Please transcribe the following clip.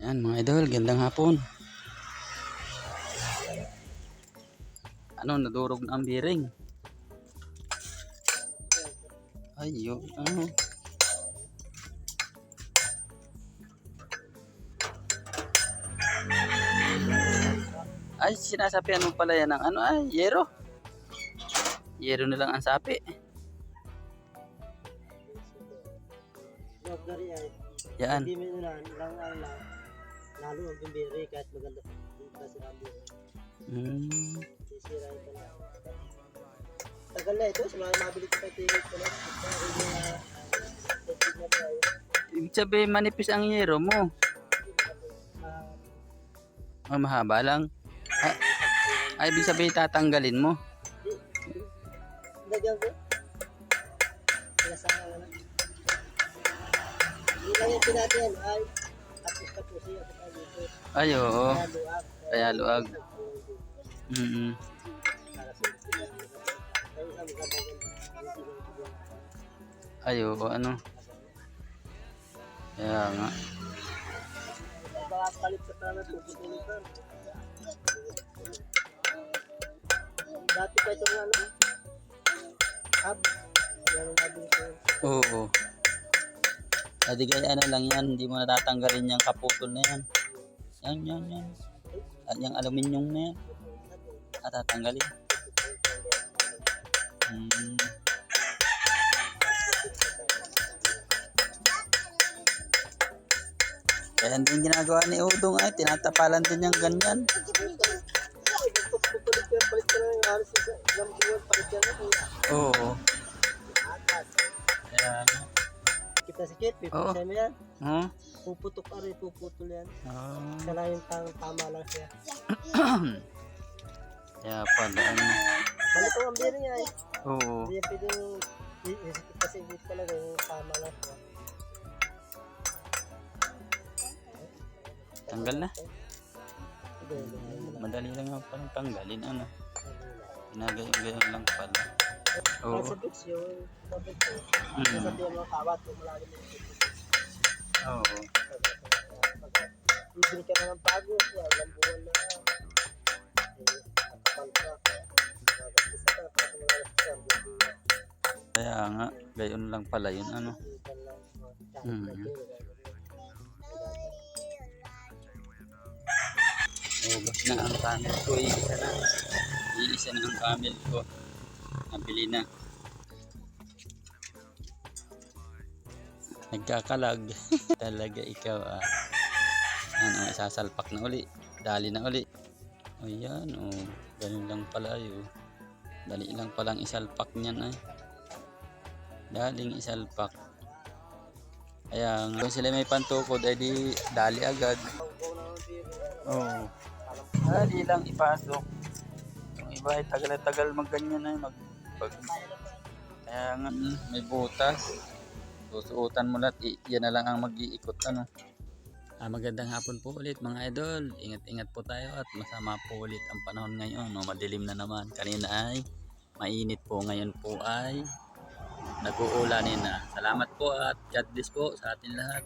Yan mga idol, gandang hapon. Ano, nadurog na ang biring. Ayun, ano. Ay, sinasapian mo pala yan ng ano, ay, yero. Yero na lang ang sapi. Yan. Hindi mo lang lang lang. Lalo ang bimbiri kahit maganda kasi ang bimbiri. Hmm. Sisira ito na. Tagal na ito, mga mabili ko kay Tigit ko lang. Hindi hindi tayo. Ibig sabihin, manipis ang yero mo. Ah, Oh, mahaba lang. Ay, ay, ibig sabihin tatanggalin mo. Lagyan ko. Lang. Hindi lang yung ay Ay, oo. Kaya luwag. Mm bagay. Ay, oo, ano. Kaya nga. Dati pa ito nga ano. Hub. Yan ang nabili kaya ano lang yan, hindi mo natatanggalin yung kaputol na yan. Yan, yan, yan. At yung aluminium na yan. At tatanggalin. Hmm. Kaya din ginagawa ni Udong ay tinatapalan din yung ganyan. Oo. Kaya ano. Kita si Kit, Oo. pipusay mo yan. Huh? Puputok ka rin, puputol yan. Ah. Siya lang yung tang tama lang siya. Kaya pala ano. Balik ko ang biro niya eh. Oo. Hindi yan pwedeng i- isipin kasi hindi talaga yung tama lang siya. Tanggal na. Madali lang nga palang tanggalin. Ano. Ginagayon-gayon lang pala. Oo. Nasa topic ko. Mm. Sasabihin mo kawat kung malalim yung. Oo. Bibili ka na ng bago, ya, ilang buwan na. Isa. Kaya nga, gayon lang pala yun. Ano. Mm. Ubos na ang camel ko. Iisa na. Iisa na ang camel ko. Nabili na. Nagkakalag. Talaga ikaw ah. Ano, isasalpak na uli. Dali na uli. O yan, o. Ganun lang pala yun. Dali lang palang isalpak niyan ay. Daling isalpak. Kaya kung sila may pantukod, ay di dali agad. Oo. Dali lang ipasok. Yung iba ay tagal-tagal magganyan ay mag pag kaya nga may butas. Susuotan mo lahat, i- yan na lang ang mag-iikot ano. Ah, magandang hapon po ulit mga idol. Ingat-ingat po tayo at masama po ulit ang panahon ngayon. No? Madilim na naman. Kanina ay mainit po. Ngayon po ay nag-uulanin na. Salamat po at God bless po sa atin lahat.